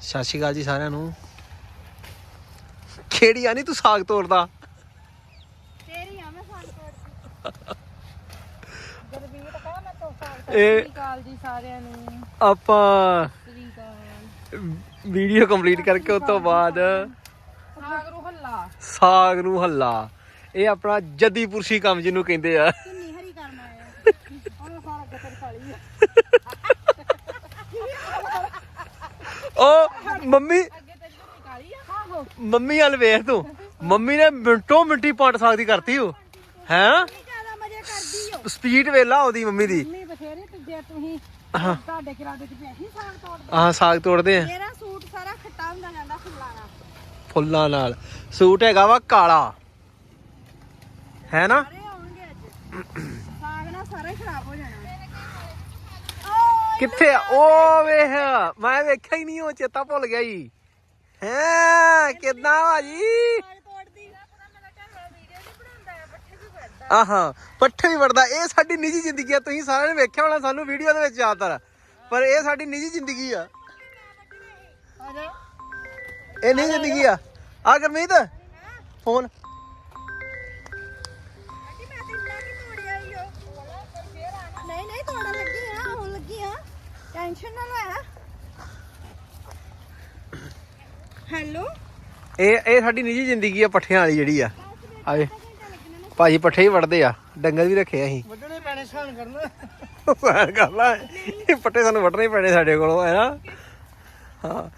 ਸਤਿ ਸ਼੍ਰੀ ਅਕਾਲ ਜੀ ਸਾਰਿਆਂ ਨੂੰ। ਕਿਹੜੀ ਆ ਨਹੀਂ ਤੂੰ ਸਾਗ ਤੋੜਦਾ? ਤੇਰੀ ਆ ਮੈਂ ਫਨ ਕੋਟ ਗਰਬੀਰ ਕਹਾ ਮੈਂ ਤੋਂ ਸਾਲ ਇਹ ਕਾਲ ਜੀ ਸਾਰਿਆਂ ਨੂੰ। ਆਪਾਂ ਸ੍ਰੀ ਅਕਾਲ। ਵੀਡੀਓ ਕੰਪਲੀਟ ਕਰਕੇ ਉਸ ਤੋਂ ਬਾਅਦ ਸਾਗ ਰੂ ਹੱਲਾ। ਸਾਗ ਨੂੰ ਹੱਲਾ। ਇਹ ਆਪਣਾ ਜੱਦੀ ਪੁਰਸ਼ੀ ਕੰਮ ਜਿਹਨੂੰ ਕਹਿੰਦੇ ਆ। ਕਿੰਨੀ ਹਰੀ ਕਰਨ ਆਇਆ ਉਹ ਸਾਰਾ ਗਤਰ ਖਾਲੀ ਆ ਉਹ ਮੰਮੀ। ਮੰਮੀ ਵੱਲ ਵੇਖ ਤੂੰ। ਮੰਮੀ ਨੇ ਮਿੰਟੋ ਮਿੰਟੀ ਪੰਡ ਸਾਗ ਦੀ ਕਰਤੀ ਉਹ। ਹੈ? ਸਪੀਡ ਵੇਲਾ ਉਹਦੀ ਮੰਮੀ ਦੀ। ਨਹੀਂ ਬਥੇਰੇ ਤੇ ਜੇ ਤੁਸੀਂ। ਤੁਹਾਡੇ ਕਿਰਾਦੇ ਚ ਪੈਸੇ ਸਾਗ ਤੋੜਦੇ ਆਹ ਸਾਗ ਤੋੜਦੇ ਆ। ਮੇਰਾ ਸੂਟ ਸਾਰਾ ਖੱਟਾ ਹੁੰਦਾ ਜਾਂਦਾ ਫੁੱਲਾਣਾ ਫੁੱਲਾਂ ਨਾਲ। ਸੂਟ ਹੈਗਾ ਵਾ ਕਾਲਾ। ਹੈ ਨਾ? ਸਾਗ ਨਾਲ ਸਾਰਾ ਹੀ ਖਰਾਬ ਹੋ ਜਾਣਾ। ਕਿੱਥੇ ਆ? ਉਹ ਵੇਖ ਮੈਂ ਵੇਖਿਆ ਹੀ ਨਹੀਂ, ਉਹ ਚੇਤਾ ਭੁੱਲ ਗਿਆ ਜੀ। ਹੈ, ਕਿੱਦਾਂ ਭਾਜੀ ਸਾਗ ਤੋੜਦੀ ਪੂਰਾ ਮੇਰਾ ਘਰ ਵਾਲਾ ਵੀਡੀਓ ਨਹੀਂ ਬਣਾਉਂਦਾ ਹੈ ਪੱਠੇ ਵੀ ਵੜਦਾ ਆਹਾਂ, ਪੱਠੇ ਵੀ ਵੜਦਾ। ਇਹ ਸਾਡੀ ਨਿੱਜੀ ਜ਼ਿੰਦਗੀ ਆ, ਤੁਸੀਂ ਸਾਰਿਆਂ ਨੇ ਵੇਖਿਆ ਹੋਣਾ ਸਾਨੂੰ ਵੀਡੀਓ ਦੇ ਵਿੱਚ ਜ਼ਿਆਦਾਤਰ। ਪਰ ਇਹ ਸਾਡੀ ਨਿੱਜੀ ਜ਼ਿੰਦਗੀ ਆ। ਆ ਜਾ ਇਹ ਨਹੀਂ ਜ਼ਿੰਦਗੀ ਆ। ਆ ਗਰਮੀਤ, ਫੋਨ। ਟੈਨਸ਼ਨ ਨਾ ਲੈ। ਹੈਲੋ? ਇਹ ਇਹ ਸਾਡੀ ਨਿੱਜੀ ਜ਼ਿੰਦਗੀ ਆ ਪੱਠਿਆਂ ਵਾਲੀ ਜਿਹੜੀ ਆ। ਆਏ ਭਾਜੀ ਪੱਠੇ ਹੀ ਵੜਦੇ ਆ ਡੰਗਰ ਵੀ ਰੱਖੇ ਆ ਅਸੀਂ। ਵੱਢਣੇ ਪੈਣੇ ਸਾਨ ਕਰਨਾ। ਮੈਂ ਗੱਲ ਆ ਇਹ ਪੱਠੇ ਸਾਨੂੰ ਵੱਢਣੇ ਹੀ ਪੈਣੇ ਸਾਡੇ ਕੋਲੋਂ ਹੈ ਨਾ? ਹਾਂ।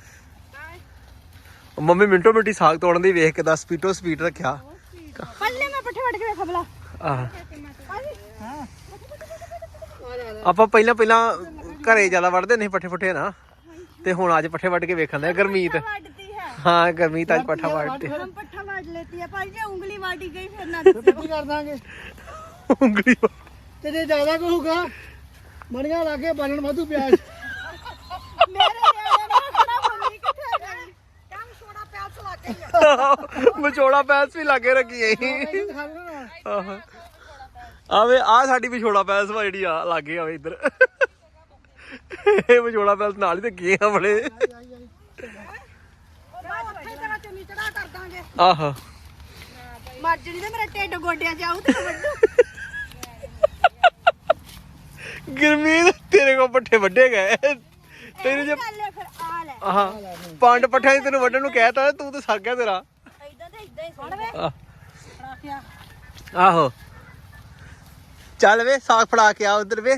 ਮੰਮੀ ਮਿੰਟੋ ਮਿੰਟੀ ਸਾਗ ਤੋੜਨ ਦੀ ਵੇਖ ਕੇ ਦੱਸ ਸਪੀਟੋ ਸਪੀਡ ਰੱਖਿਆ। ਪੱਲੇ ਮੈਂ ਪੱਠੇ ਵੱਢ ਕੇ ਵੇਖ ਬਲਾ ਆਹ। ਹਾਂ। ਆਪਾਂ ਪਹਿਲਾਂ ਪਹਿਲਾਂ ਘਰੇ ਜ਼ਿਆਦਾ ਵੱਢਦੇ ਨਹੀਂ ਪੱਠੇ ਪੁੱਠੇ ਨਾ। ਤੇ ਹੁਣ ਅੱਜ ਪੱਠੇ ਵੱਢ ਕੇ ਵੇਖਣ ਦੇ ਗਰਮੀਤ। ਵੱਢਦੀ ਹੈ। ਹਾਂ ਗਰਮੀਤ ਅੱਜ ਪੱਠਾ ਵੱਢਦੇ ਹਮ ਪੱਠਾ ਵੱਢ ਲੈਤੀ ਹੈ ਭਾਈ ਜੇ ਉਂਗਲੀ ਵਾਟੀ ਗਈ ਫਿਰ ਨਾ ਦੱਸੋ। ਕੀ ਕਰ ਦਾਂਗੇ? ਉਂਗਲੀ ਵੱਢ- ਤੇ ਜੇ ਜ਼ਿਆਦਾ ਕਹੂਗਾ ਮਣੀਆਂ ਲਾ ਕੇ ਬਾਲਣ ਵਾਧੂ ਪਿਆਜ਼। ਮੇਰੇ ਨਿਆਣੇ ਨੇ ਆਖਣਾ ਮੰਮੀ ਕਿੱਥੇ ਗਈ ਕੰਮ ਛੋੜਾ ਪਿਆਸ ਲਾ ਕੇ ਹੀ ਆ। ਵਿਛੋੜਾ ਪੈਸ ਵੀ ਲਾਗੇ ਰੱਖੀ ਲੈਣਾ ਆਵੇ ਆ ਸਾਡੀ ਵਿਛੋੜਾ ਪੈਸ ਵਾ ਜਿਹੜੀ ਆ ਲਾਗੇ ਆਵੇ ਇੱਧਰ। ਇਹ ਵਿਛੋੜਾ ਪੈਸ ਨਾਲ ਹੀ ਤੇ ਕੀ ਆ ਬੜੇ। ਉਹ ਬਾਅਦ ਉੱਥੇ ਤੇਰਾ ਚੁੰਨੀ ਚੜਾ ਕਰ ਦਾਂਗੇ ਆਹ। ਮਰ ਜਣੀ ਤੇ ਮੇਰਾ ਢਿੱਡ ਗੋਡਿਆਂ 'ਚ ਆਉ ਤੇ ਮੈਂ ਵੱਢੂ। ਗਰਮੀਤ ਤੇਰੇ ਕੋਲ ਪੱਠੇ ਵੱਡੇ ਗਏ। ਤੈਨੂੰ ਜੇ ਚੱਲ ਲੈ ਫਿਰ ਆ ਲੈ। ਆਹ। ਪੰਡ ਪੱਠਿਆਂ ਦੀ ਤੈਨੂੰ ਵੱਢਣ ਨੂੰ ਕਹਿਤਾ ਤੂੰ ਤਾਂ ਗਿਆ ਤੇਰਾ। ਇਦਾਂ ਤੇ ਇਦਾਂ ਹੀ ਸੁਣ ਵੇ। ਆਹ, ਚੱਲ ਵੇ ਸਾਗ ਫੜਾ ਕੇ ਆ ਉਧਰ ਵੇ,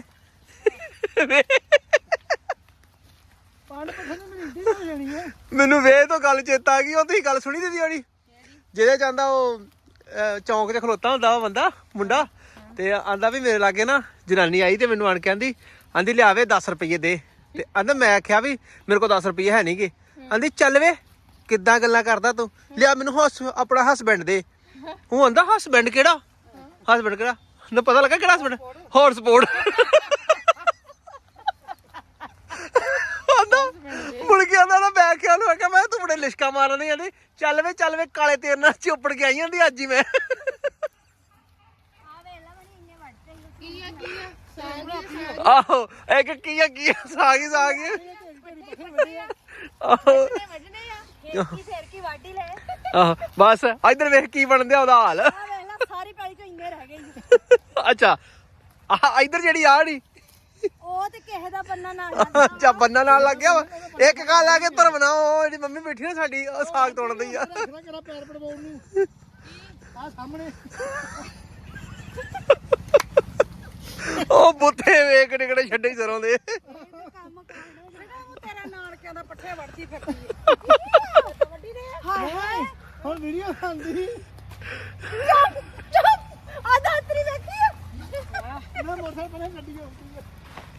ਪਾਣ ਪੱਠੇ ਨੂੰ ਮੇਰੀ ਹੋ ਜਾਣੀ ਹੈ ਮੈਨੂੰ ਵੇ ਤੋਂ ਗੱਲ ਚੇਤਾ ਆ ਗਈ ਉਹ ਤੁਸੀਂ ਗੱਲ ਸੁਣੀ ਦੀਦੀ ਹੋਣੀ ਜਿਹਦੇ ਜਾਂਦਾ ਉਹ ਅਹ, ਚੌਂਕ 'ਚ ਖਲੋਤਾ ਹੁੰਦਾ ਵਾ ਬੰਦਾ ਮੁੰਡਾ ਤੇ ਆਂਦਾ ਵੀ ਮੇਰੇ ਲਾਗੇ ਨਾ ਜਨਾਨੀ ਆਈ ਤੇ ਮੈਨੂੰ ਆਣ ਕੇ ਆਂਦੀ ਆਂਦੀ ਲਿਆਵੇ 10 ਰੁਪਏ ਦੇ। ਤੇ ਆਂਦਾ ਮੈਂ ਆਖਿਆ ਵੀ ਮੇਰੇ ਕੋਲ 10 ਰੁਪਏ ਹੈ ਨਹੀਂਗੇ ਆਂਦੀ ਚੱਲ ਵੇ ਕਿੱਦਾਂ ਗੱਲਾਂ ਕਰਦਾ ਤੂੰ? ਲਿਆ ਮੈਨੂੰ ਹੱਸ ਆਪਣਾ ਹਸਬੈਂਡ ਦੇ। ਉਹ ਆਂਦਾ ਹਸਬੈਂਡ ਕਿਹੜਾ? ਹਸਬੈਂਡ ਕਿਹੜਾ? ਨਾ ਪਤਾ ਲੱਗਾ ਕਿਹੜਾ ਹਸਬੈਂਡ ਹੌਟ ਸਪੋਰਟ ਆਂਦਾ ਮੁੜ ਕਿਹਾ ਨੂੰ ਆਖਿਆ ਮੈਂ ਤੂੰ ਬੜੇ ਲਿਸ਼ਕਾ ਮਾਰਨੀ ਆਂਦੀ ਚੱਲ ਵੇ ਚੱਲ ਵੇ ਕਾਲੇ ਤੇਰੇ ਨਾਲ ਚੁੱਪੜ ਕੇ ਆਈ ਜਾਂਦੀ ਅੱਜ ਹੀ ਮੈਂ ਆ ਆ ਆ ਆਹੋ ਇੱਕ ਕੀ ਆ ਕੀ ਆ, ਸਾਗ ਹੀ ਸਾਗ ਹੀ ਆ। ਆਹੋ ਵੱਢਣੇ ਆ ਫੇਰ ਕੀ ਫੇਰ ਕੀ ਵਾਢੀ ਲੈ ਆਹੋ ਬਸ ਇੱਧਰ ਵੇਖ ਕੀ ਬਣਦਿਆ ਉਹਦਾ ਹਾਲ ਆ ਸਾਰੀ ਪੈਲੀ ਚੋਂ ਇੰਨੇ ਰਹਿ ਗਏ ਈ। ਅੱਛਾ ਆਹ ਇੱਧਰ ਜਿਹੜੀ ਆ ਨੀ ਉਹ ਤੇ ਕਿਸੇ ਦਾ ਬੰਨਾ ਨਾਲ ਲੱਗ ਗਿਆ ਵਾ। ਇੱਕ ਗੱਲ ਆ ਕੇ ਧਰਮਣਾ ਉਹ ਜਿਹੜੀ ਮੰਮੀ ਬੈਠੀ ਨਾ ਸਾਡੀ ਉਹ ਸਾਗ ਤੋੜਦੀ ਆ। ਰੱਖਣਾ ਕਰਾ ਪੈਰ ਪੜਵਾਉਣ ਨੂੰ। ਆ ਸਾਹਮਣੇ। ਉਹ ਬੁੱਥੇ ਵੇਖ ਕਿਹੜੇ ਕਿਹੜੇ ਛੱਡੇ ਹੀ ਸਰੋਂ ਦੇ। ਕੰਮ ਕਰਨਾ ਜਿਹੜਾ ਉਹ ਤੇਰਾ ਨਾਨਕਿਆਂ ਦਾ ਪੱਠੇ ਵੜਦੀ ਫਿਰਦੀ ਹੈ ਵੱਡੀ ਦੇ ਹਾਏ ਹਾਏ ਹੁਣ ਵੀਡੀਓ ਆਂਦੀ ਚੁੱਪ ਚੁੱਪ ਆ ਦਾਤਰੀ ਵੇਖੀ ਆ ਮੈਂ ਮੋਟਰਸਾਈਕਲ ਪਰੇ ਗੱਡੀ ਆਉਂਦੀ ਹੈ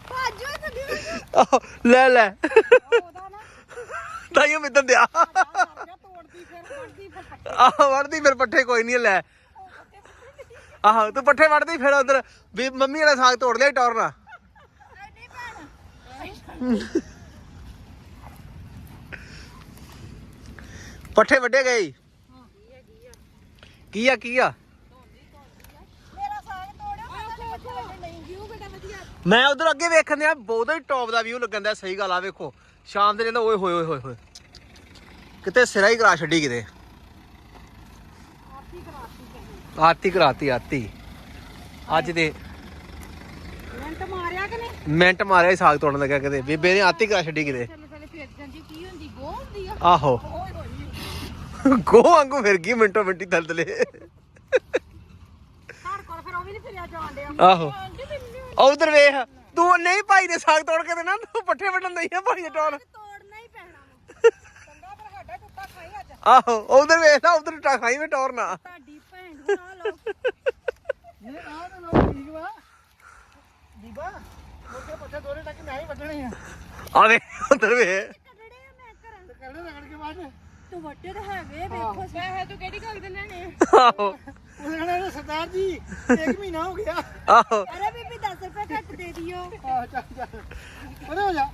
ਭਾਜੋ ਤੇ ਦੀ ਆਹੋ, ਲੈ ਲੈ। ਉਹਦਾ ਨਾ। ਤਾਈਓ ਮਿੱਦਾਂ ਦਿਆ ਸਾਰੀਆਂ ਤੋੜਦੀ ਫਿਰ ਵੜਦੀ ਫਿਰ ਪੱਠੇ ਆਹ ਵੜਦੀ ਫਿਰ ਪੱਠੇ ਕੋਈ ਨਹੀਂ ਲੈ। ਆਹੋ ਤੂੰ ਪੱਠੇ ਵੜਦੀ ਫਿਰ ਉਧਰ। ਵੀ ਮੰਮੀ ਵਾਲਾ ਸਾਗ ਤੋੜ ਲਿਆ ਟੌਰਨਾ ਨਹੀਂ ਭੈਣ ਪੱਠੇ ਵੱਡੇ ਗਏ। ਕੀ ਆ ਕੀ ਆ ਮੇਰਾ ਸਾਗ ਤੋੜਿਓ ਮੈਂ ਤਾਂ ਪੱਠੇ ਵੱਢਣ ਨਹੀਂ ਜੀਉ ਬੇਟਾ ਵਧੀਆ ਮੈਂ ਉਧਰ ਅੱਗੇ ਵੇਖਣ ਦਿਆ ਬਹੁਤ ਹੀ ਟੌਪ ਦਾ ਵਿਊ ਲੱਗਣ ਦਿਆ ਸਹੀ ਗੱਲ ਆ ਵੇਖੋ। ਸ਼ਾਮ ਦੇ ਜਾਂਦਾ ਓਏ ਹੋਏ ਹੋਏ ਹੋਏ ਹੋਏ ਕਿਤੇ ਸਿਰਾ ਹੀ ਕਰਾ ਛੱਡੀ ਕਿਤੇ। ਆਤੀ ਕਰਾਤੀ ਆਤੀ ਅੱਜ ਦੇ ਮਿੰਟ ਮਾਰਿਆ ਕਿ ਨਹੀਂ? ਮਿੰਟ ਮਾਰਿਆ ਸੀ ਸਾਗ ਤੋੜਨ ਲੱਗਾ ਕਿਤੇ। ਬੇਬੇ ਨੇ ਆਤੀ ਕਰਾ ਛੱਡੀ ਕਿਤੇ। ਆਹੋ। ਗੋ ਵਾਂਗੂ ਫਿਰ ਗਈ ਮਿੰਟੋ ਮਿੰਟੀ ਥਲਤਲੇ ਘਰ ਕੋਲ ਫਿਰ ਉਹ ਵੀ ਨਹੀਂ ਫਿਰਿਆ ਜਾਣ ਡਿਆ। ਆਹੋ। ਉਧਰ ਵੇਖ ਤੂੰ ਨਹੀਂ ਭਾਈ ਨੇ ਸਾਗ ਤੋੜ ਕੇ ਦੇਣਾ ਤੂੰ ਪੱਠੇ ਵੱਢਣ ਨਹੀਂ ਆ ਭਾਈ ਦੇ ਟੋਰ। ਤੋੜਨਾ ਹੀ ਪੈਣਾ ਵਾ। ਚੰਗਾ ਫਿਰ ਸਾਡਾ ਟੁੱਟਾ ਖਾਈ ਅੱਜ। ਆਹੋ ਉਧਰ ਵੇਖ ਨਾ ਉਧਰ ਟਾ ਖਾਈ ਮੈਂ ਟੋਰ ਨਾ ਤੁਹਾਡੀ ਭੈਣ ਨੂੰ ਨਾ ਲਓ ਨਹੀਂ ਆ ਤਾਂ ਲੋਕ ਠੀਕ ਵਾ। ਦੀਬਾ ਮੋਟੇ ਪੱਠੇ ਦੋਰੇ ਤੱਕ ਮੈਂ ਹੀ ਵੱਢਣੇ ਆ। ਆ ਵੇ ਉਧਰ ਵੇ ਕੱਢੜੇ ਆ ਮੈਂ ਘਰਾਂ ਤੇ ਕਹਿੰਦੇ ਰਗੜ ਕੇ ਬਾਅਦ ਤੂੰ ਵੱਡੇ ਤਾਂ ਹੈਗੇ ਵੇਖੋ ਮੈਂ ਤੂੰ ਕਿਹੜੀ ਗੱਲ ਦੇ ਲੈਣੇ ਆਹੋ। ਉਹ ਕਹਿੰਦੇ ਸਰਦਾਰ ਜੀ ਇੱਕ ਮਹੀਨਾ ਹੋ ਗਿਆ। ਆਹੋ। ਅਰੇ ਬੀਬੀ 10 ਰੁਪਏ ਘੱਟ ਦੇ ਦਿਓ। ਆ ਚੱਲ ਚੱਲ। ਪਰੇ ਹੋ ਜਾ।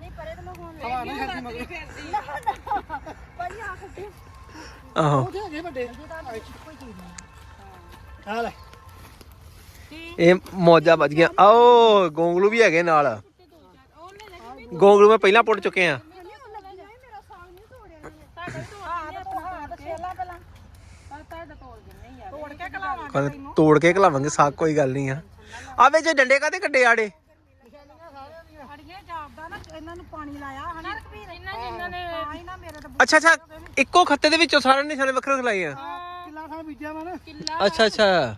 ਨਹੀਂ ਪਰੇ ਤਾਂ ਮੈਂ ਹੁਣ ਹਵਾ ਨਹੀਂ ਛੱਡਦੀ ਮਗਰ। ਭਾਈ ਆ ਕੱਢੇ ਆਹੋ। ਉਹਦੇ ਹੈਗੇ ਵੱਡੇ। ਕੋਈ ਚੀਜ਼ ਨਹੀਂ। ਆ ਲੈ। ਇਹ ਮੌਜਾਂ ਵੱਜ ਗਈਆਂ। ਆਓ ਗੋਂਗਲੂ ਵੀ ਹੈਗੇ ਨਾਲ। ਗੋਂਗਲੂ ਮੈਂ ਪਹਿਲਾਂ ਪੁੱਟ ਚੁੱਕੇ ਆ। ਨਹੀਂ ਉਹ ਲੱਗੀ ਨਹੀਂ ਮੇਰਾ ਸਾਗ ਨਹੀਂ ਤੋੜਿਆ ਤੁਹਾਡਾ ਵੀ ਤੋੜ ਛੇਲਾ ਪਹਿਲਾਂ ਤੁਹਾਡਾ ਯਾਰ ਕੇ ਕਲਾਵਾਂ ਕਹਿੰਦੇ ਤੋੜ ਕੇ ਖਲਾਵਾਂਗੇ ਸਾਗ ਕੋਈ ਗੱਲ ਨਹੀਂ ਆ। ਆਵੇ ਜੇ ਡੰਡੇ ਕਾਤੇ ਕੱਢੇ ਆੜੇ? ਅੜੀਏ ਜਾਪਦਾ ਨਾ ਇਹਨਾਂ ਨੂੰ ਪਾਣੀ ਲਾਇਆ ਹਨਾ ਰਕਬੀਰ ਇਹਨਾਂ ਜਿੰਨਾਂ ਨੇ ਆਈ ਨਾ ਮੇਰੇ ਤਾਂ ਅੱਛਾ ਅੱਛਾ ਇੱਕੋ ਖੱਤੇ ਦੇ ਵਿੱਚੋਂ ਸਾਰੇ ਨਿਸ਼ਾਨੇ ਵੱਖਰੇ ਖਲਾਏ ਆ। ਕਿੱਲਾ ਖਾਂ ਬੀਜਿਆ ਵਾ ਨਾ ਅੱਛਾ ਅੱਛਾ।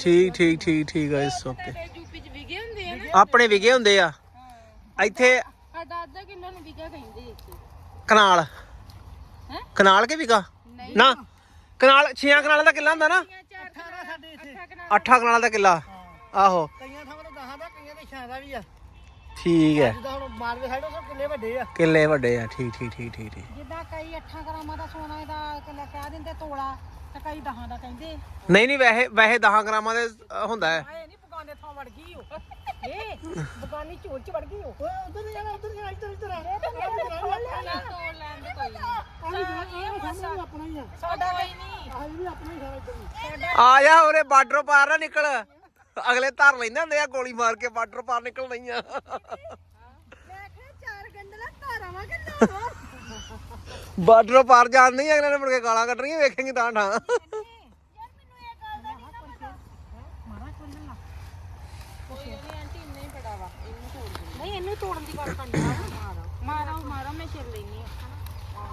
ਠੀਕ ਠੀਕ ਠੀਕ ਠੀਕ ਹੈ ਇਸ ਓਕੇ। ਯੂਪੀ ਚ ਵਿਗੇ ਹੁੰਦੇ ਆ ਨਾ ਆਪਣੇ ਵਿਗੇ ਹੁੰਦੇ ਆ। ਇੱਥੇ ਸਾਡਾ ਅੱਧਾ ਕਿਲੋ ਨੂੰ ਵਿਗਾ ਕਹਿੰਦੇ ਇੱਥੇ ਕਨਾਲ। ਹੈਂ? ਕਨਾਲ ਕੇ ਵਿਗਾ? ਨਾ ਕਨਾਲ ਛੀਆਂ ਕਨਾਲਾਂ ਦਾ ਕਿੱਲਾ ਹੁੰਦਾ ਨਾ? ਅੱਠਾਂ ਕਨਾਲਾਂ ਦਾ ਕਿੱਲਾ। ਆਹੋ। ਕਈਆਂ ਥਾਵਾਂ ਤੇ 10 ਦਾ ਕਈਆਂ ਦੇ 6 ਦਾ ਵੀ ਆ। ਠੀਕ ਹੈ। ਜਿੱਦਾਂ ਹੁਣ ਮਾਰਵੇ ਸਾਈਡ ਉਹ ਕਿੱਲੇ ਵੱਡੇ ਆ। ਕਿੱਲੇ ਵੱਡੇ ਆ। ਠੀਕ ਠੀਕ ਠੀਕ ਠੀਕ ਠੀਕ। ਜਿੱਦਾਂ ਕਈ 8 ਗ੍ਰਾਮਾਂ ਦਾ ਸੋਨਾ ਇਹਦਾ ਕਿਲਾ ਕਹਿ ਦਿੰਦੇ ਤੋਲਾ ਤੇ ਕਈ 10 ਦਾ ਕਹਿੰਦੇ। ਨਹੀਂ ਨਹੀਂ ਵੈਸੇ ਵੈਸੇ 10 ਗ੍ਰਾਮਾਂ ਦੇ ਅ, ਹੁੰਦਾ ਹੈ। ਵੜ ਗਈ ਉਹ। ਇਹ ਬਗਾਨੀ ਝੋਲ ਚ ਵੜ ਗਈ ਉਹ। ਓਏ ਉਧਰ ਨਹੀਂ ਜਾਣਾ ਉਧਰ ਜਾਣਾ ਇੱਧਰ ਇੱਧਰ ਆ। ਤੋੜ ਲੈਣ ਦੇ ਕੋਈ ਸਾਡਾ ਆਪਣਾ ਹੀ ਆ। ਸਾਡਾ ਕੋਈ ਨਹੀਂ। ਆਹ ਵੀ ਆਪਣਾ ਹੀ ਸਾਰਾ ਇੱਧਰ ਹੀ ਆ ਜਾ ਉਰੇ ਬਾਰਡਰ ਪਾਰ ਨਾ ਨਿਕਲ। ਅਗਲੇ ਧਰ ਲੈਂਦੇ ਹੁੰਦੇ ਆ ਗੋਲੀ ਮਾਰ ਕੇ ਬਾਰਡਰ ਪਾਰ ਨਿਕਲ ਲਈਆਂ ਮੈਂ ਕਿਹਾ ਚਾਰ ਗੰਡਲਾ ਧਾਰਾਵਾਂ ਕਿ ਨਾ ਬਾਰਡਰ ਪਾਰ ਜਾਣ ਨਹੀਂ ਅਗਲੇ ਨੇ ਮੁੜ ਕੇ ਗਾਲਾਂ ਕੱਢਣੀਆਂ ਵੇਖੇਂਗੇ ਤਾਂ ਠਾਂ ਯਾਰ ਮੈਨੂੰ ਇਹ ਗੱਲ ਦਾ ਨਹੀਂ ਨਾ ਪਤਾ ਮਾਰਾ ਖੋਲਣ ਲਾ ਕੋਈ ਨਹੀਂ ਆਂਟੀ ਇੰਨਾ ਹੀ ਪੜਾ ਵਾ ਇਹਨੂੰ ਤੋੜ ਦੇ ਨਹੀਂ ਇਹਨੂੰ ਤੋੜਨ ਦੀ ਗੱਲ ਕਰਨੀ ਆ ਮਾਰਾ ਮਾਰਾ ਮਾਰਾ ਮੈਂ ਛਿਲ ਲੈਣੀ ਆ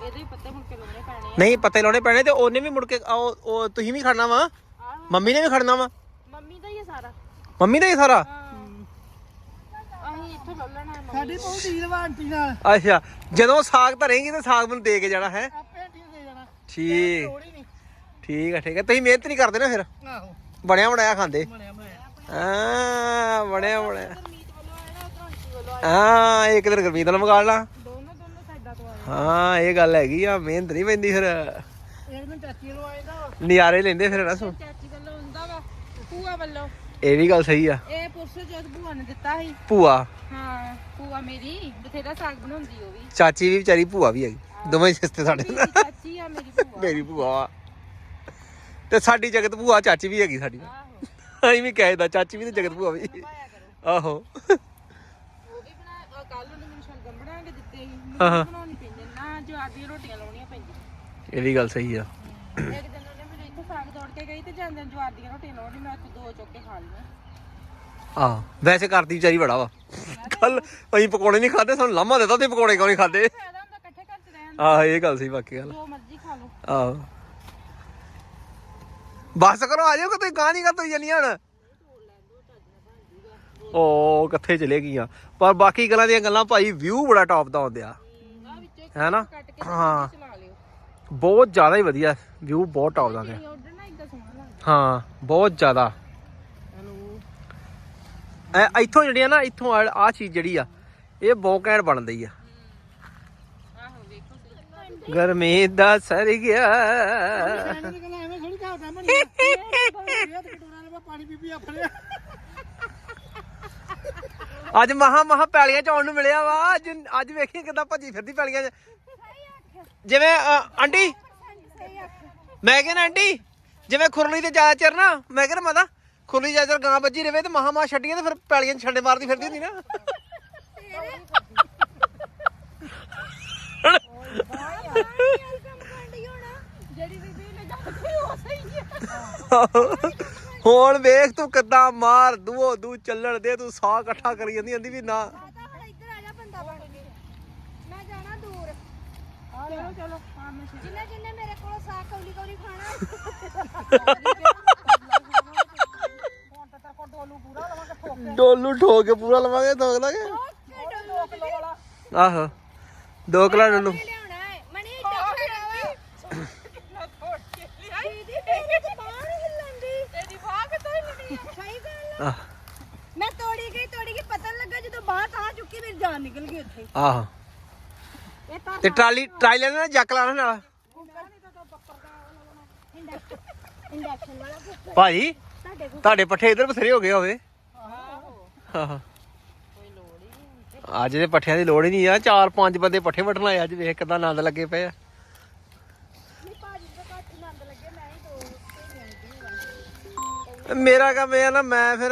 ਇਹਦੇ ਹੀ ਪੱਤੇ ਹੁਣ ਕਿ ਲਾਉਣੇ ਪੈਣੇ ਨਹੀਂ ਪੱਤੇ ਲਾਉਣੇ ਪੈਣੇ ਤੇ ਉਹਨੇ ਵੀ ਮੁੜ ਕੇ ਉਹ ਉਹ ਤੁਸੀਂ ਵੀ ਖੜਨਾ ਵਾ? ਆ ਮੰਮੀ ਨੇ ਵੀ ਖੜਨਾ ਵਾ? ਮੰਮੀ ਦਾ ਹੀ ਆ ਸਾਰਾ? ਮੰਮੀ ਦਾ ਹੀ ਸਾਰਾ ਅਸੀਂ ਇੱਥੋਂ ਲੈ ਲੈਣਾ ਮੰਮੀ ਸਾਡੀ ਬਹੁਤ ਆਂਟੀ ਨਾਲ। ਅੱਛਾ ਜਦੋਂ ਸਾਗ ਧਰੇਂਗੀ ਤੇ ਸਾਗ ਮੈਨੂੰ ਦੇ ਕੇ ਜਾਣਾ ਹੈ? ਆਪੇ ਆਂਟੀ ਨੂੰ ਦੇ ਜਾਣਾ। ਠੀਕ। ਹੀ ਠੀਕ ਹੈ ਠੀਕ ਹੈ ਤੁਸੀਂ ਮਿਹਨਤ ਨਹੀਂ ਕਰਦੇ ਨਾ ਫਿਰ? ਆਹੋ। ਬਣਿਆ ਬਣਾਇਆ ਖਾਂਦੇ? ਬਣਿਆ ਬਣਿਆ ਹਾਂ ਬਣਿਆ ਬਣਿਆ ਮੀਟ ਵੱਲੋਂ ਆਇਆ ਨਾ ਉਧਰੋਂ ਆਂਟੀ ਵੱਲੋਂ ਹਾਂ ਇੱਕ ਦਿਨ ਗੁਰਮੀਤ ਨਾਲ ਮਗਾ ਲਾ। ਦੋਨੋਂ ਦੋਨੋਂ ਸਾਈਡਾਂ ਤੋਂ ਆਏ। ਹਾਂ ਇਹ ਗੱਲ ਹੈਗੀ ਆ ਮਿਹਨਤ ਨਹੀਂ ਪੈਂਦੀ ਫਿਰ। ਇੱਕ ਦਿਨ ਚਾਚੀ ਨੂੰ ਆਏਗਾ। ਨਜ਼ਾਰੇ ਲੈਂਦੇ ਫਿਰ ਨਾ ਸੁਣ ਚਾਚੀ ਵੱਲੋਂ ਹੁੰਦਾ ਵਾ ਭੂਆ ਵੱਲੋਂ। ਇਹ ਵੀ ਗੱਲ ਸਹੀ ਆ। ਇਹ ਪੁਰਸ਼ ਜਦ ਭੂਆ ਨੇ ਦਿੱਤਾ ਸੀ। ਭੂਆ? ਹਾਂ ਭੂਆ ਮੇਰੀ ਬਥੇਰਾ ਸਾਗ ਬਣਾਉਂਦੀ ਉਹ ਵੀ। ਚਾਚੀ ਵੀ ਵਿਚਾਰੀ ਭੂਆ ਵੀ ਹੈਗੀ। ਦੋਵੇਂ ਰਿਸ਼ਤੇ ਸਾਡੇ ਮੇਰੀ ਚਾਚੀ ਆ ਮੇਰੀ ਭੂਆ। ਮੇਰੀ ਭੂਆ। ਵਾ। ਤੇ ਸਾਡੀ ਜਗਤ ਭੂਆ ਚਾਚੀ ਵੀ ਹੈਗੀ ਸਾਡੀ। ਆਹੋ। ਅਸੀਂ ਵੀ ਕਹਿਦਾ ਚਾਚੀ ਵੀ ਤੇ ਜਗਤ ਭੂਆ ਵੀ। ਆਹੋ ਉਹ ਵੀ ਬਣਾ ਕੱਲ ਉਹਨੇ ਮੈਨੂੰ ਸ਼ਲਗਮ ਬਣਾ ਕੇ ਦਿੱਤੇ ਸੀ। ਹਾਂ। ਮੈਨੂੰ ਬਣਾਉਣੀ ਪੈਂਦੀ ਨਾ ਜੋ ਆਦੀਆਂ ਰੋਟੀਆਂ ਲਾਉਣੀਆਂ ਪੈਂਦੀਆਂ। ਇਹ ਵੀ ਗੱਲ ਸਹੀ ਆ। ਇੱਕ ਦਿਨ ਉਹਨੇ ਮੈਨੂੰ ਇੱਥੇ ਸਾਗ ਤੋੜ ਕੇ ਗਈ ਤੇ ਜਾਂਦੇ ਜਵਾਰ ਦੀਆਂ ਰੋਟੀਆਂ ਲਾਉਣੀ ਮੈਂ ਉੱਥੇ ਦੋ ਚੁੱਕ ਕੇ ਖਾ ਲਈਆਂ। ਆ ਵੈਸੇ ਕਰਦੀ ਵਿਚਾਰੀ ਬੜਾ ਵਾ। ਕੱਲ ਅਸੀਂ ਪਕੌੜੇ ਨਹੀਂ ਖਾਦੇ ਸਾਨੂੰ ਲਾਮਾ ਦਿੱਤਾ ਤੇ ਪਕੌੜੇ ਕਿਉਂ ਨਹੀਂ ਖਾਦੇ ਫਾਇਦਾ ਹੁੰਦਾ ਇਕੱਠੇ ਘਰ ਚ ਰਹਿਣ ਆਹ ਇਹ ਗੱਲ ਸਹੀ ਬਾਕੀ ਗੱਲ ਜੋ ਮਰਜ਼ੀ ਖਾ ਲਓ। ਆਹੋ। ਬਸ ਕਰੋ ਆ ਜਾਓ ਕਿ ਤੁਸੀਂ ਗਾਂ ਨਹੀਂ ਕਰ ਤੁਸੀਂ ਹਣ। ਉਹ ਕਿੱਥੇ ਚਲੇ ਗਈਆਂ। ਪਰ ਬਾਕੀ ਗੱਲਾਂ ਦੀਆਂ ਗੱਲਾਂ ਭਾਈ ਵਿਊ ਬੜਾ ਟੌਪ ਦਾ ਆਉਂਦੇ ਆ ਆ ਵਿੱਚੋਂ ਇੱਕ ਹੈ। ਨਾ ਹਾਂ ਬਹੁਤ ਜ਼ਿਆਦਾ ਹੀ ਵਧੀਆ ਵਿਊ ਬਹੁਤ ਟੌਪ ਦਾ ਨਾ ਹਾਂ ਬਹੁਤ ਜ਼ਿਆਦਾ। ਹੈਲੋ ਐ ਇੱਥੋਂ ਜਿਹੜੀਆਂ ਨਾ ਇੱਥੋਂ ਆ ਚੀਜ਼ ਜਿਹੜੀ ਆ ਇਹ ਬਹੁਤ ਘੈਂਟ ਬਣਦੀ ਆ। ਆਹੋ ਗਰਮੀ ਦਾ ਸਰ ਗਿਆ। ਪਾਣੀ ਪੀ ਪੀ ਆਪਣੇ ਅੱਜ ਮਹਾ ਮਹਾ ਪੈਲੀਆਂ ਚ ਆਉਣ ਨੂੰ ਮਿਲਿਆ ਵਾ। ਅੱਜ ਅੱਜ ਵੇਖੀ ਕਿਦਾਂ ਭੱਜੀ ਫਿਰਦੀ ਪੈਲੀਆਂ ਚ। ਜਿਵੇਂ ਅ, ਆਂਟੀ? ਮੈਂ ਕਹਿੰਦਾ ਆਂਟੀ ਜਿਵੇਂ ਖੁਰਲੀ ਤੇ ਜ਼ਿਆਦਾ ਚਿਰ ਨਾ ਮੈਂ ਕਹਿੰਦਾ ਮਤਾ ਖੁੱਲੀ ਜਾ ਚਲ ਗਾਂ ਵੱਜੀ ਰਵੇ ਤੇ ਮਹਾ ਮਾ ਛੱਡੀਆਂ ਤੇ ਫਿਰ ਪੈਲੀਆਂ 'ਚ ਛੰਡੇ ਮਾਰਦੀ ਫਿਰਦੀ ਹੁੰਦੀ ਨਾ। ਜਿਹੜੀ ਬੀਬੀ ਨੇ ਜਾਂਦੀ ਉਹ ਸਹੀ ਹੈ ਹੁਣ ਵੇਖ ਤੂੰ ਕਿੱਦਾਂ ਮਾਰ ਦੂਓ ਦੂ ਚੱਲਣ ਦੇ ਤੂੰ ਸਾਹ ਇਕੱਠਾ ਕਰੀ ਜਾਂਦੀ ਆਂਦੀ ਵੀ ਨਾ। ਮਾਤਾ ਹੁਣ ਇੱਧਰ ਆ ਜਾ ਬੰਦਾ ਬਣ ਕੇ। ਮੈਂ ਜਾਣਾ ਦੂਰ। ਚਲੋ ਚਲੋ ਹਾਂ ਮੈਂ ਜਿੰਨੇ ਜਿੰਨੇ ਮੇਰੇ ਕੋਲ ਸਾਗ ਕੌਲੀ ਕੌਲੀ ਖਾਣਾ। ਹੁਣ ਤਾਂ ਤੇਰੇ ਕੋਲ ਡੋਲੂ ਪੂਰਾ ਲਵਾਂਗੇ ਠੋਕ ਕੇ। ਡੋਲੂ ਠੋਕ ਕੇ ਪੂਰਾ ਲਵਾਂਗੇ ਠੋਕ ਲਾਂਗੇ ਆਹੋ ਦੋ ਕਿਲੋ ਡੋਲੂ ਲਿਆਉਣਾ ਹੈ ਮਣੀ ਇੱਧਰ ਖੜਾ ਵਾ ਦੀਦੀ ਤੇਰੀ ਤਾਂ ਬਾਂਹ ਨੀ ਹਿੱਲਣ ਦੀ ਤੇਰੀ ਬਾਂਹ ਕਿੱਥੋਂ ਹਿੱਲਣੀ ਆ ਸਹੀ ਗੱਲ ਆ। ਆਹ। ਮੈਂ ਤੋੜੀ ਗਈ ਤੋੜੀ ਗਈ ਪਤਾ ਨੀ ਲੱਗਾ ਜਦੋਂ ਬਾਂਹ ਤਾਂ ਚੁੱਕੀ ਮੇਰੀ ਜਾਨ ਨਿਕਲ ਗਈ ਉੱਥੇ। ਆਹੋ। ਇਹ ਤਾਂ ਤੇ ਟਰਾਲੀ ਟਰਾਲੀ ਲੈਣਾ ਜੱਕ ਲਾਣਾ ਨਾਲ? ਇੰਡਕਸ਼ਨ ਵਾਲਾ ਕੁੱਕਰ ਭਾਜੀ ਤੁਹਾਡੇ ਕੋਲ ਤੁਹਾਡੇ ਪੱਠੇ ਇਧਰ ਬਥੇਰੇ ਹੋ ਗਏ ਹੋਵੇ। ਆਹੋ। ਅੱਜ ਦੇ ਪੱਠਿਆਂ ਦੀ ਲੋੜ ਹੀ ਨਹੀਂ ਆ ਚਾਰ ਪੰਜ ਬੰਦੇ ਪੱਠੇ ਵੱਢਣ ਆਏ ਅੱਜ ਵੇਖ ਕਿਦਾਂ ਆਨੰਦ ਲੱਗੇ ਪਏ ਆ। ਮੇਰਾ ਕੰਮ ਇਹ ਆ ਨਾ ਮੈਂ ਫਿਰ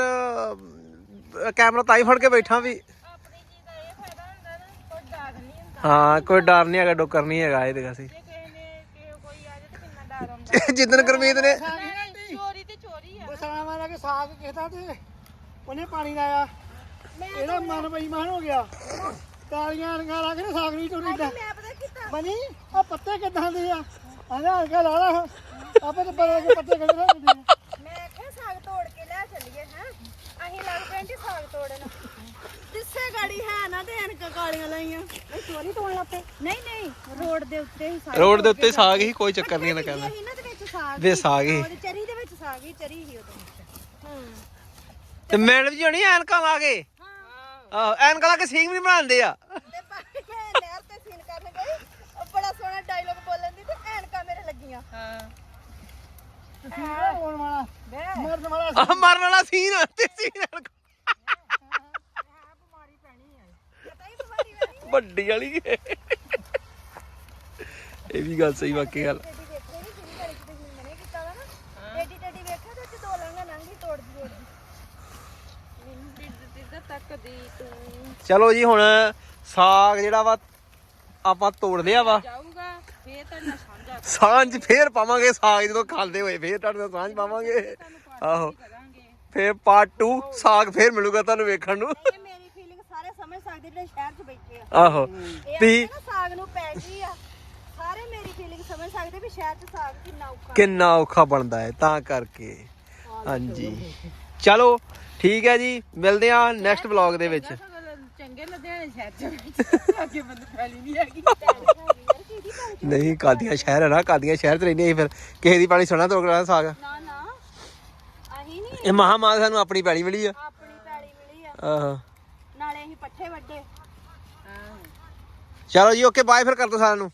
ਕੈਮਰਾ ਤਾਂ ਹੀ ਫੜ ਕੇ ਬੈਠਾ ਵੀ। ਆਪਣੀ ਚੀਜ਼ ਦਾ ਇਹ ਫਾਇਦਾ ਹੁੰਦਾ ਨਾ ਕੋਈ ਡਰ ਨਹੀਂ ਹੁੰਦਾ। ਹਾਂ ਕੋਈ ਡਰ ਨਹੀਂ ਹੈਗਾ ਡੋਕਰ ਨਹੀਂ ਹੈਗਾ ਇਹਦੇ ਜੇ ਕਿਸੇ ਨੇ ਕਿ ਕੋਈ ਆ ਜਾਏ ਤਾਂ ਕਿੰਨਾ ਡਰ ਹੁੰਦਾ। ਜਿੱਦਨ ਗੁਰਮੀਤ ਨੇ ਚੋਰੀ ਤੇ ਚੋਰੀ ਆ। ਬਸਾਣਾ ਵਾਲਾ ਕੇ ਸਾਗ ਕਿਹਦਾ ਤੇ ਉਹਨੇ ਪਾਣੀ ਲਾਇਆ। ਇਹਦਾ ਮਨ ਬੇਈਮਾਨ ਹੋ ਗਿਆ। ਕਾਲੀਆਂ ਰੰਗਾਂ ਲਾ ਕੇ ਨਾ ਸਾਗ ਨਹੀਂ ਟੁੱਟਦਾ ਮੈਂ ਪਤਾ ਕੀਤਾ। ਬਣੀ? ਆ ਪੱਤੇ ਕਿੱਦਾਂ ਦੇ ਆ? ਆਂਦਾ ਹਲਕਾ ਲਾ ਲਾ। ਆਪੇ ਤੇ ਪਤਾ ਕਿ ਪੱਤੇ ਕਿੱਦਾਂ ਦੇ ਆ ਮੈਂ ਆਖਿਆ ਸਾਗ ਤੋੜ ਕੇ ਲੈ ਚੱਲੀਏ ਹੈ ਅਸੀਂ ਲੱਗ ਪਏ ਜੀ ਸਾਗ ਤੋੜਨ ਦਿੱਸੇ ਗਾੜੀ ਹੈ ਨਾ ਤੇ ਐਨਕਾਂ ਕਾਲੀਆਂ ਲਾਈਆਂ। ਇਹ ਚੋਰੀ ਤੋੜਨ ਲੱਪੇ ਨਹੀਂ ਨਹੀਂ ਰੋਡ ਦੇ ਉੱਤੇ ਹੀ ਸਾਗ ਰੋਡ ਦੇ ਉੱਤੇ ਸਾਗ ਹੀ ਕੋਈ ਚੱਕਰ ਨਹੀਂ ਇਹਨਾਂ ਕਹਿੰਦਾ ਸੀ ਨਾ ਤੇ ਵਿੱਚ ਸਾਗ ਵੇ ਸਾਗ ਹੀ। ਉਹਦੇ ਚਰੀ ਦੇ ਵਿੱਚ ਸਾਗ ਹੀ ਚਰੀ ਹੀ ਉਹਦੇ ਹਾਂ। ਤੇ ਮੈਡਮ ਜੀ ਹੋਣੀ ਐਨਕਾਂ ਲਾ ਕੇ? ਹਾਂ। ਆਹੋ ਐਨਕਾਂ ਲਾ ਕੇ ਸਿੰਘ ਵੀ ਬਣਾਉਂਦੇ ਆ। ਤੇ ਬਾਕੀ ਮੈਂ ਨਹਿਰ ਤੇ ਸੀਨ ਕਰਨ ਗਈ। ਉਹ ਬੜਾ ਸੋਹਣਾ ਡਾਇਲੋਗ ਬੋਲਣ ਦੀ ਤੇ ਐਨਕਾਂ ਮੇਰੇ ਲੱਗੀਆਂ। ਹਾਂ। ਤੇ ਸੀਗਾ ਹੋਣ ਵਾਲਾ ਮਰਨ ਵਾਲਾ ਮਰਨ ਵਾਲਾ ਸੀਨ ਤੇ ਸੀਨ ਐਨਕਾਂ ਬਿਮਾਰੀ ਪੈਣੀ ਹੈ ਪਤਾ ਹੀ ਬਿਮਾਰੀ ਪੈਣੀ ਵੱਡੀ ਵਾਲੀ ਇਹ ਵੀ ਗੱਲ ਸਹੀ ਵਾਕਈ ਗੱਲ। ਤੋੜਦੀ ਤੋੜਦੀ ਚਲੋ ਜੀ ਹੁਣ ਸਾਗ ਜਿਹੜਾ ਵਾ ਆਪਾਂ ਤੋੜ ਲਿਆ ਵਾ। ਜਾਊਗਾ ਫੇਰ ਤਾਂ ਸਾਂਝ ਫੇਰ ਪਾਵਾਂਗੇ ਸਾਗ ਜਦੋਂ ਖਾਂਦੇ ਹੋਏ ਫੇਰ ਤੁਹਾਡੇ ਨਾਲ ਸਾਂਝ ਪਾਵਾਂਗੇ। ਆਹੋ। ਕਰਾਂਗੇ। ਫੇਰ ਪਾਰਟ 2 ਸਾਗ ਫੇਰ ਮਿਲੂਗਾ ਤੁਹਾਨੂੰ ਵੇਖਣ ਨੂੰ ਇਹ ਮੇਰੀ ਫੀਲਿੰਗ ਸਾਰੇ ਸਮਝ ਸਕਦੇ ਜਿਹੜੇ ਸ਼ਹਿਰ 'ਚ ਬੈਠੇ ਆ। ਆਹੋ ਇਹ ਨਾ ਸਾਗ ਨੂੰ ਪੈ ਗਈ ਆ। ਸਾਰੇ ਮੇਰੀ ਫੀਲਿੰਗ ਸਮਝ ਸਕਦੇ ਵੀ ਸ਼ਹਿਰ 'ਚ ਸਾਗ ਕਿੰਨਾ ਔਖਾ। ਕਿੰਨਾ ਔਖਾ ਬਣਦਾ ਹੈ ਤਾਂ ਕਰਕੇ। ਹਾਂਜੀ। ਚਲੋ ਠੀਕ ਹੈ ਜੀ ਮਿਲਦੇ ਆ ਨੈਕਸਟ ਵਲੌਗ ਦੇ ਵਿੱਚ। ਚੰਗੇ ਲੁਧਿਆਣੇ ਸ਼ਹਿਰ 'ਚ ਅੱਗੇ ਬੰਦ ਫੈਲੀ ਨਹੀਂ ਹੈਗੀ। ਨਹੀਂ ਕਾਦੀਆਂ ਸ਼ਹਿਰ ਹੈ ਨਾ ਕਾਦੀਆਂ ਸ਼ਹਿਰ ਤੇ ਰਹਿੰਦੇ ਅਸੀਂ ਫਿਰ। ਕਿਸੇ ਦੀ ਪਾਣੀ ਸੁਣਾ ਲੈਣਾ ਸਾਗ। ਨਾ ਨਾ। ਅਹੀਂ ਨਹੀਂ ਇਹ ਮਹਾ ਮਾਂ ਸਾਨੂੰ ਆਪਣੀ ਪੈਲੀ ਮਿਲੀ ਆ। ਆਪਣੀ ਪੈਲੀ ਮਿਲੀ ਆ। ਆਹੋ। ਪੱਠੇ ਵੱਡੇ। ਚਲੋ ਜੀ ਓਕੇ ਬਾਏ ਫਿਰ ਕਰ ਦੋ ਸਾਰਿਆਂ ਨੂੰ।